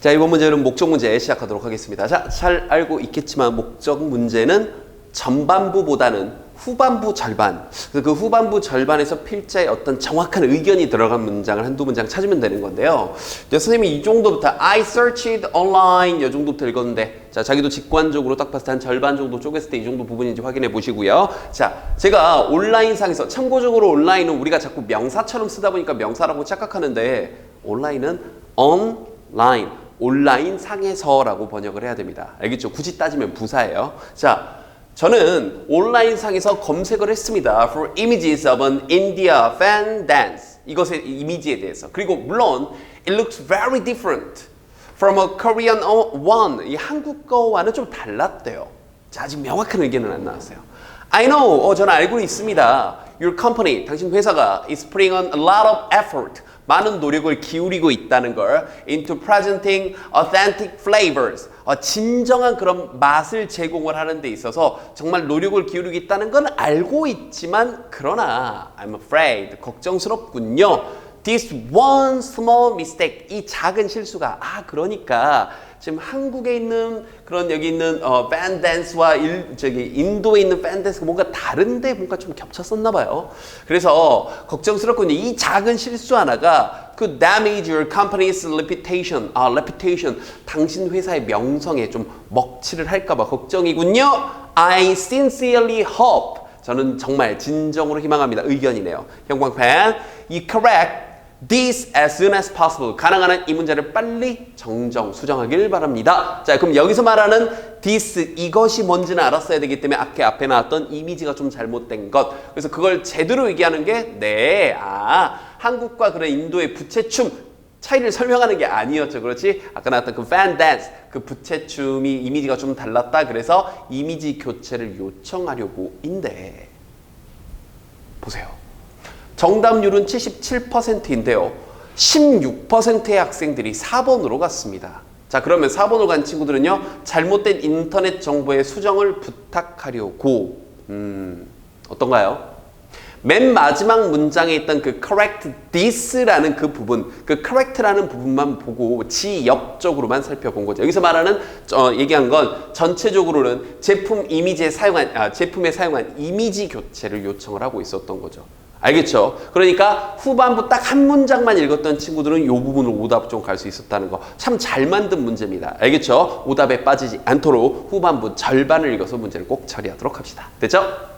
자, 이번 문제는 목적 문제 시작하도록 하겠습니다. 자, 잘 알고 있겠지만 목적 문제는 전반부보다는 후반부 절반. 그래서 그 후반부 절반에서 필자의 어떤 정확한 의견이 들어간 문장을 한두 문장 찾으면 되는 건데요. 선생님이 이 정도부터 I searched online 이 정도부터 읽었는데 자, 자기도 직관적으로 딱 봤을 때 한 절반 정도 쪼갰을 때 이 정도 부분인지 확인해 보시고요. 자, 제가 온라인상에서 참고적으로 온라인은 우리가 자꾸 명사처럼 쓰다 보니까 명사라고 착각하는데 온라인은 online 온라인 상에서라고 번역을 해야 됩니다. 알겠죠? 굳이 따지면 부사예요. 자, 저는 온라인 상에서 검색을 했습니다. For images of an India fan dance. 이것의 이미지에 대해서. 그리고 물론 it looks very different from a Korean one. 이 한국 거와는 좀 달랐대요. 자, 아직 명확한 의견은 안 나왔어요. I know. 어, 저는 알고 있습니다. Your company, 당신 회사가 is putting on a lot of effort. 많은 노력을 기울이고 있다는 걸 into presenting authentic flavors. 어, 진정한 그런 맛을 제공을 하는 데 있어서 정말 노력을 기울이고 있다는 건 알고 있지만 그러나 I'm afraid 걱정스럽군요. This one small mistake 이 작은 실수가 아 그러니까 지금 한국에 있는 그런 여기 있는 어, 팬 댄스와 일, 저기 인도에 있는 팬 댄스가 뭔가 다른데 뭔가 좀 겹쳤었나 봐요. 그래서 걱정스럽군요. 이 작은 실수 하나가 could damage your company's reputation. 아, reputation. 당신 회사의 명성에 좀 먹칠을 할까봐 걱정이군요. I sincerely hope. 저는 정말 진정으로 희망합니다. 의견이네요. 형광펜. 이 correct this as soon as possible. 가능한 한 이 문제를 빨리 정정, 수정하길 바랍니다. 자, 그럼 여기서 말하는 this, 이것이 뭔지는 알았어야 되기 때문에 앞에, 앞에 나왔던 이미지가 좀 잘못된 것. 그래서 그걸 제대로 얘기하는 게, 네, 아, 한국과 그런 인도의 부채춤, 차이를 설명하는 게 아니었죠. 그렇지? 아까 나왔던 그 fan dance, 그 부채춤이 이미지가 좀 달랐다. 그래서 이미지 교체를 요청하려고 인데, 보세요. 정답률은 77%인데요. 16%의 학생들이 4번으로 갔습니다. 자, 그러면 4번으로 간 친구들은요, 잘못된 인터넷 정보의 수정을 부탁하려고, 음, 어떤가요? 맨 마지막 문장에 있던 그 correct this라는 그 부분, 그 correct라는 부분만 보고 지역적으로만 살펴본 거죠. 여기서 말하는 어, 얘기한 건 전체적으로는 제품 이미지에 사용한 아, 제품에 사용한 이미지 교체를 요청을 하고 있었던 거죠. 알겠죠? 그러니까 후반부 딱 한 문장만 읽었던 친구들은 이 부분을 오답 좀 갈 수 있었다는 거. 참 잘 만든 문제입니다. 알겠죠? 오답에 빠지지 않도록 후반부 절반을 읽어서 문제를 꼭 처리하도록 합시다. 됐죠?